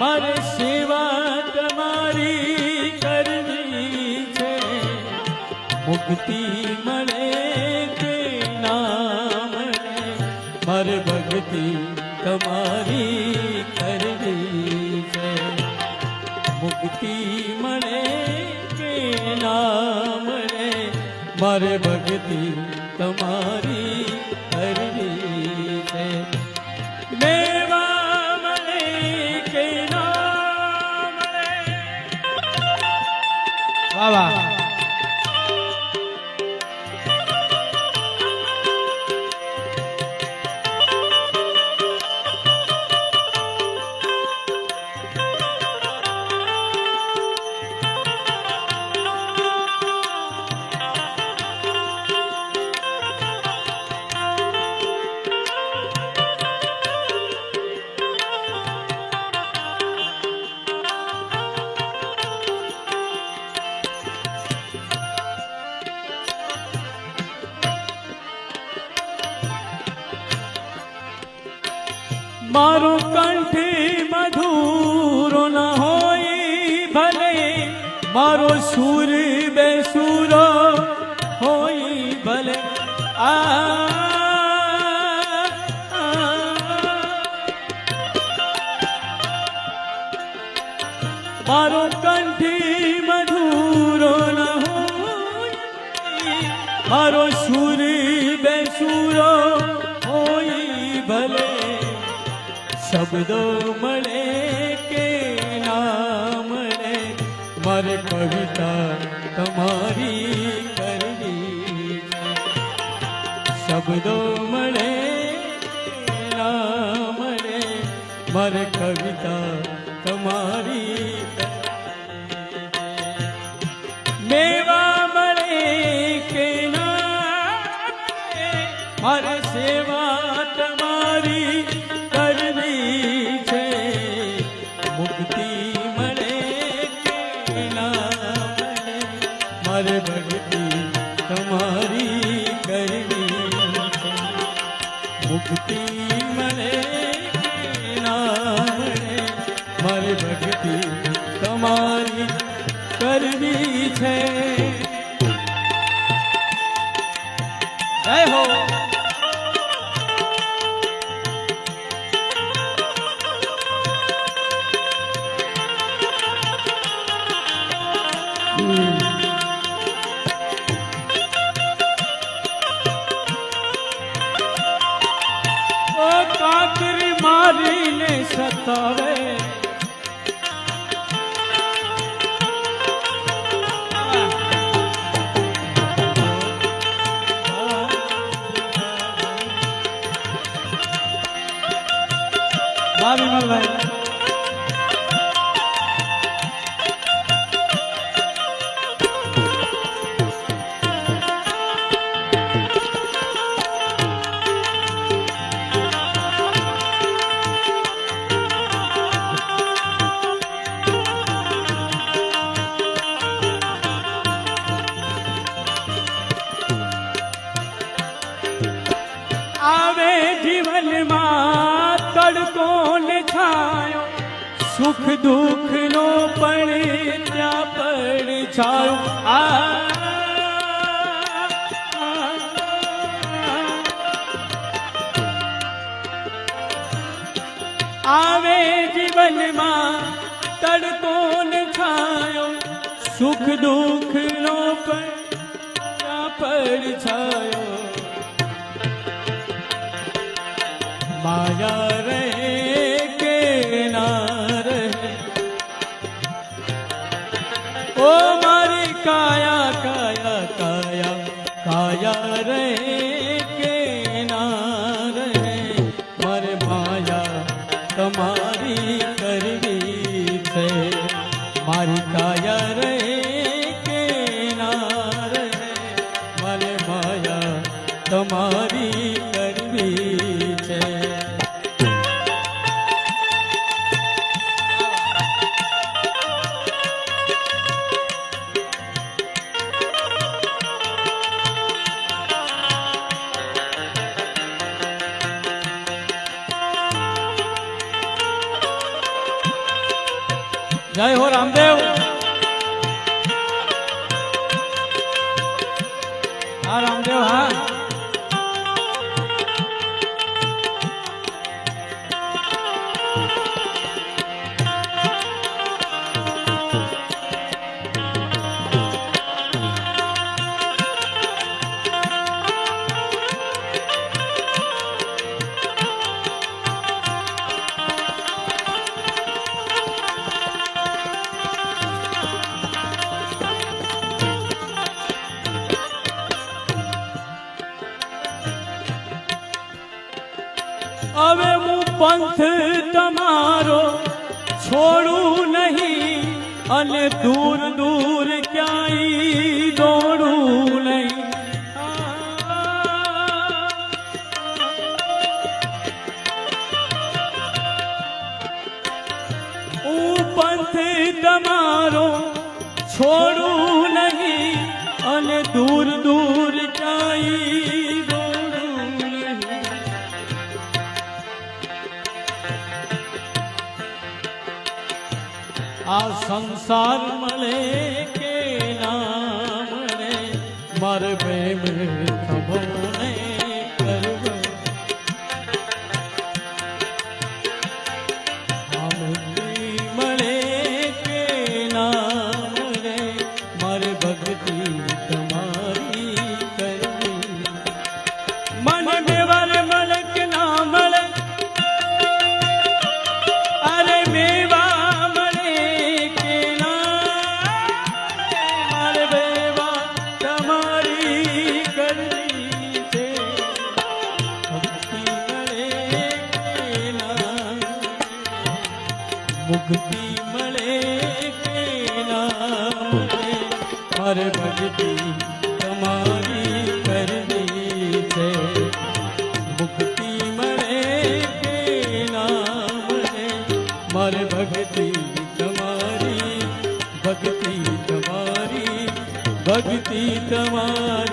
મારે સેવા તમારી કરવી છે મુક્તિ મળે કે ના મળે મારે ભક્તિ તમારી કરવી છે મુક્તિ મળે કે ના મળે મારે ભક્તિ તમારી મારો કંઠે મધુરો ન હોય ભલે મારો સુર બેસુરો હોય ભલે આ મારો કંઠી મધુરો ન હોય મારો સુર બેસુરો હોય ભલે શબ્દો મળે કે ના મળે? મારે કવિતા તમારી કરવી. શબ્દો મળે ના મળે? મારે કવિતા તમારી મેવા મળે કે ના મારે સેવા મારે ભક્તિ તમારી કરવી મુક્તિ મને ના મારે ભક્તિ તમારી তবে સુખ દુઃખ નો પણ ત્યાં પણ છાયો આ આવે જીવનમાં તડકો ને છાયો. સુખ દુઃખ નો પણ ત્યાં પણ છાયો. માયા રહે ઓ મારી કાયા કાયા કાયા કાયા રે કે મારે માયા તમારી કરવી છે મારી કાયા રહે જય હો રામદેવ. હા રામદેવ હા. પંથ તમારો છોડું નહીં અને દૂર દૂર ક્યાંય દોડું નહીં. હું પંથ તમારો છોડું આ સંસાર મળે કે મુક્તિ મળે કે મારે ભક્તિ તમારી કરવી છે. મુક્તિ મળે કે ના મારે ભક્તિ તમારી ભક્તિ તમારી ભક્તિ તમારી.